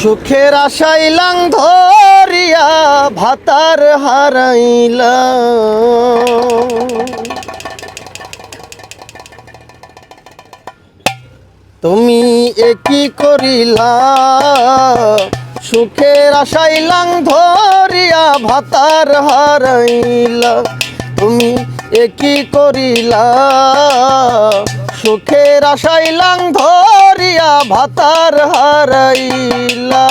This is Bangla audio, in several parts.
সুখের আশাইলাং ধরিয়া ভাতার হারাইলা তুমি একই করিলা? সুখের আশাইলাং ধরিয়া ভাতার হারাইলা। তুমি একই করিলা? সুখের আশাইলাং ধরিয়া ভাতার হারাইলা।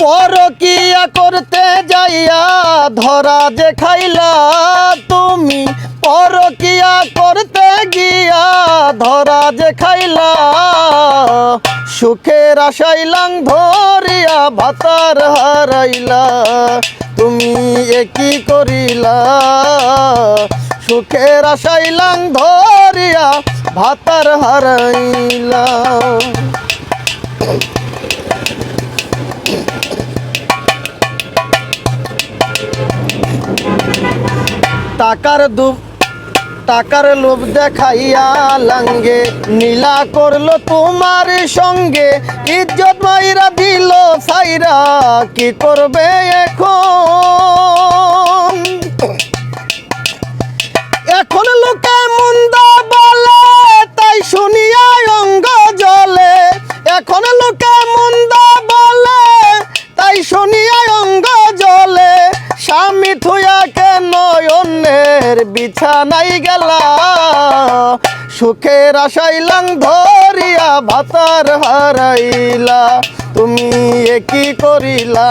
পরকিয়া করতে যাইয়া ধরা যে খাইলা তুমি, পরকিয়া করতে গিয়া ধরা যে খাইলা সুখের আশাইলাং ধরিয়া ভাতার হারাইলা। তুমি একই করিলা? সুখের আশাইলাং ধরিয়া ভাতার হারাইলা। টাকার দু টাকার লোভ দেখাইয়া লাঙ্গে, নীলা করল তোমার সঙ্গে। ইজ্জত মাইরা দিল সাইরা, কি করবে এখন? এখন লোকে মন্দা বলে, তাই শুনিয়া অঙ্গ জলে এখন লোকে মন্দা বলে, তাই শুনিয়া অঙ্গ জলে স্বামী থুয়া কেন অন্যের বিছানাই গেলা সুখের আশাইলাং ধরিয়া ভাতার হারাইলা। তুমি একই করিলা?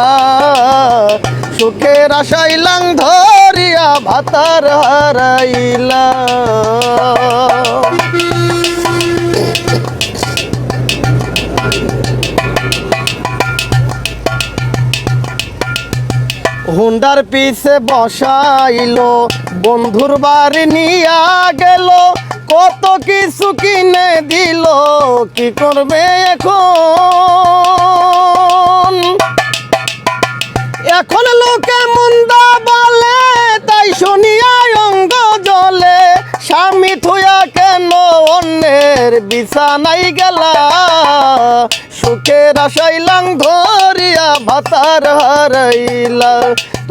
সুখের আশাইলাং ধরিয়া ভাতার হারাইলা। হুন্ডার পিছে বসাইলো, বন্ধুর বাড়ি নিয়া গেল, কত কিছু কিনে দিল, কি করবে এখন? এখন লোকে মন্দা বলে, তাই শুনিয়া অঙ্গ জলে, স্বামী থুয়া কেন অন্যের বিছানাই গেলা? সুখের আশাইলাং ধরিয়া ভাতার হারাইলা।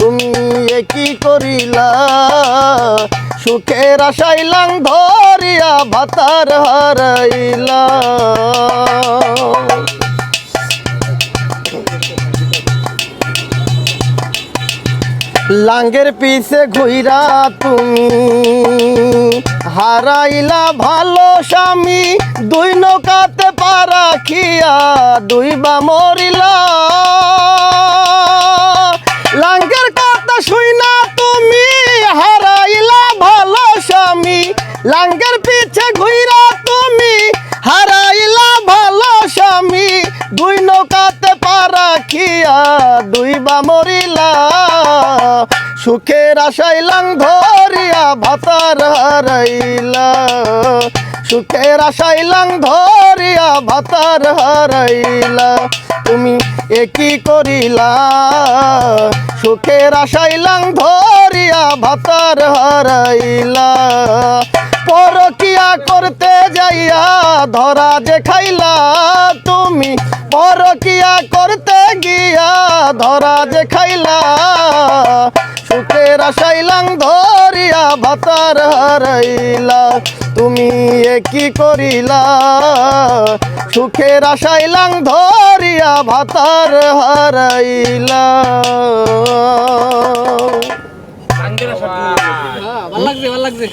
তুমি একই করিলা? সুখের আশাইলাং ধরিয়া ভাতার হারাইলা। লাঙ্গের পিছে ঘুইরা তুমি হারাইলা ভালো স্বামী, দুই নৌকাতে পারা খিয়া দুই বা মরিলা। সুখের আশাইলাং ধরিয়া ভাতার হারাইলা। সুখের আশাইলাং ধরিয়া ভাতার হারাইলা। তুমি একই করিলা? সুখের আশাইলাং ধরিয়া ভাতার হারাইলা। পরকিয়া করতে যাইয়া ধরা যে খাইলা। তুমি পরকিয়া করতে গিয়া ধরা যে খাইলা। বুকের আশাইলাং ধরিয়া ভাতার হারাইলা। তুমি এ কি করিলা? সুখের আশাইলাং ধরিয়া ভাতার হারাইলা। হ্যাঁ, ভালো লাগছে ভালো লাগছে।